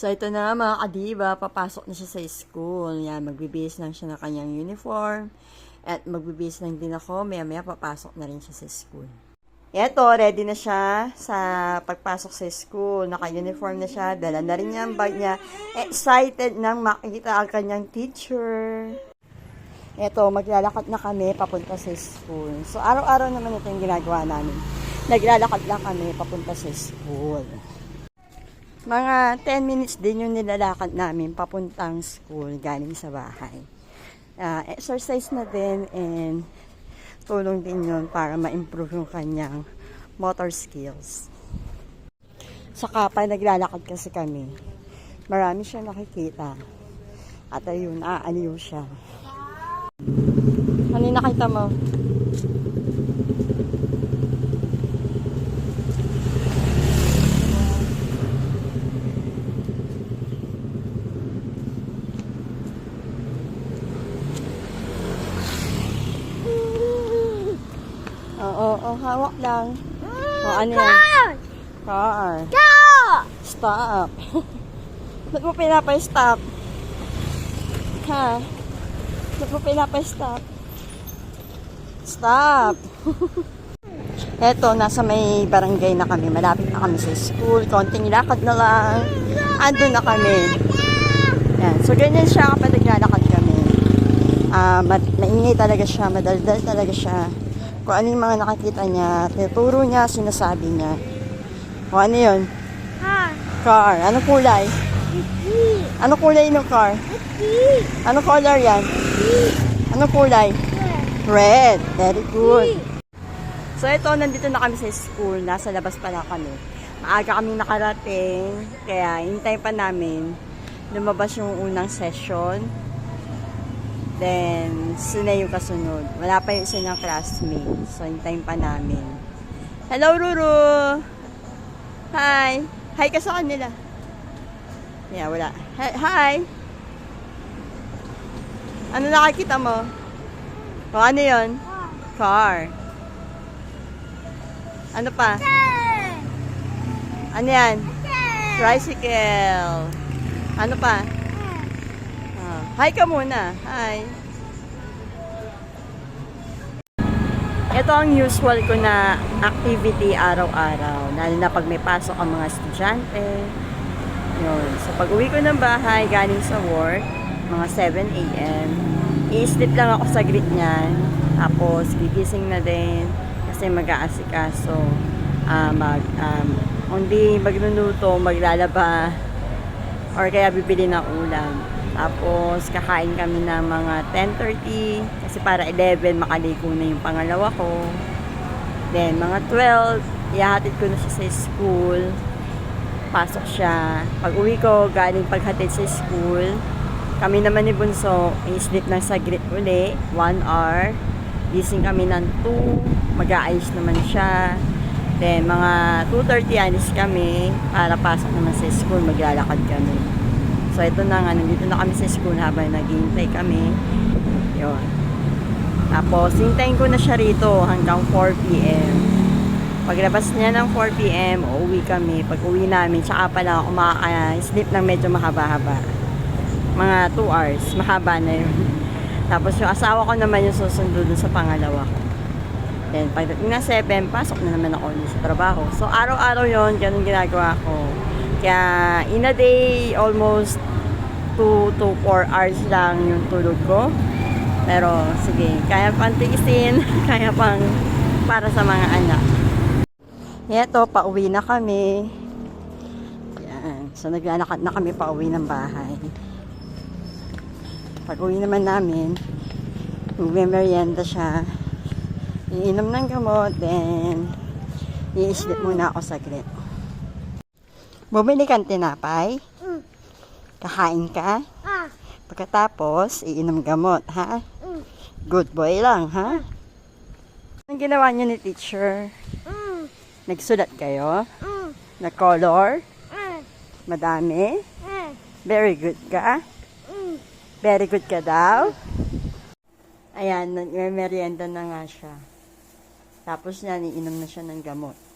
So, ito na mga kadiba, papasok na siya sa school. Yan, magbibihis lang siya ng kanyang uniform. At magbibihis lang din ako, maya-maya papasok na rin siya sa school. Eto, ready na siya sa pagpasok sa school. Naka-uniform na siya, dala na rin niya ang bag niya. Excited nang makikita ang kanyang teacher. Eto, maglalakad na kami papunta sa school. So, araw-araw naman ito yung ginagawa namin. Naglalakad lang kami papunta sa school. Mga 10 minutes din yung nilalakad namin papuntang school galing sa bahay. Ah, exercise na din and tulong din yun para ma-improve yung kanyang motor skills. Saka pa naglalakad kasi kami. Marami siya nakikita. At ayun, aaliw siya. Ano nakita mo? Oo, hawak lang. O, ano yan? Car. Stop. Ba't mo pinapay-stop? Ha? Ba't mo pinapay-stop? Stop. Eto, nasa may barangay na kami. Malapit na kami sa school. Konting lakad na lang. Andun na kami. Yan. So, ganyan siya kapag naglalakad kami. Ah, ma- maingay talaga siya. Madaldal talaga siya. Kung ano yung mga nakikita niya, tinuturo niya, sinasabi niya. O ano yun? Car. Anong kulay? Anong kulay ng car? Anong color yan? Anong kulay? Red. Very good. So ito, nandito na kami sa school. Nasa labas pa na kami. Maaga kaming nakarating. Kaya hintay pa namin. Lumabas yung unang session. Then, sila yung kasunod. Wala pa yung isa ng classmate. So, hintayin pa namin. Hello, Ruru! Hi! Hi ka sa kanila. Yeah, wala. Hi! Ano nakikita mo? O, ano yon? Car. Ano pa? Ano yan? Tricycle. Ano pa? Ah, hi ka muna. Hi. Ito ang usual ko na activity araw-araw. Lalo na pag may pasok ang mga estudyante. Yun. So, pag uwi ko ng bahay, galing sa work, mga 7 a.m., i-sleep lang ako sa grid niyan. Tapos, gigising na din kasi mag-aasikaso. ah mag, um, hindi magluluto, maglalaba, or kaya bibili ng ulam. Tapos, kakain kami ng mga 10.30 kasi para 11 makaligo na yung pangalawa ko. Then, mga 12, ihahatid ko na siya sa school. Pasok siya. Pag uwi ko, galing paghatid sa school, kami naman ni Bunso, i-sleep ng saglit uli, 1 hour. Gising kami ng 2, mag-aayos naman siya. Then, mga 2.30 anis kami para pasok naman sa school, maglalakad kami. So, ito na nga, nandito na kami sa school habang naghihintay kami. Yun. Tapos, hintayin ko na siya rito hanggang 4 p.m. Paglabas niya ng 4 p.m., uuwi kami. Pag uwi namin, tsaka pa lang ako makaka-sleep ng medyo mahaba-haba. Mga 2 hours. Mahaba na yun. Tapos yung asawa ko naman yung susundo dun sa pangalawa ko. Then, pagdating na 7, pasok na naman ako sa trabaho. So, araw-araw yon ganun ginagawa ko. Kaya, in a day, almost 2 to 4 hours lang yung tulog ko. Pero, sige, kaya pang tiisin, kaya pang para sa mga anak. Eto, pauwi na kami. Yan. So, naglalakad na kami pauwi ng bahay. Pag uwi naman namin, magme-merienda siya. Iinom ng gamot, then i-sleep muna ako saglit. Bumili kang tinapay? Mm. Kakain ka? Ah. Pagkatapos, iinom gamot, ha? Mm. Good boy lang, ha? Anong ginawa niyo ni teacher? Mm. Nagsulat kayo? Mm. Na color? Mm. Madami? Mm. Very good ka? Mm. Very good ka daw? Ayan, nag-merienda na nga siya. Tapos niya, iinom na siya ng gamot.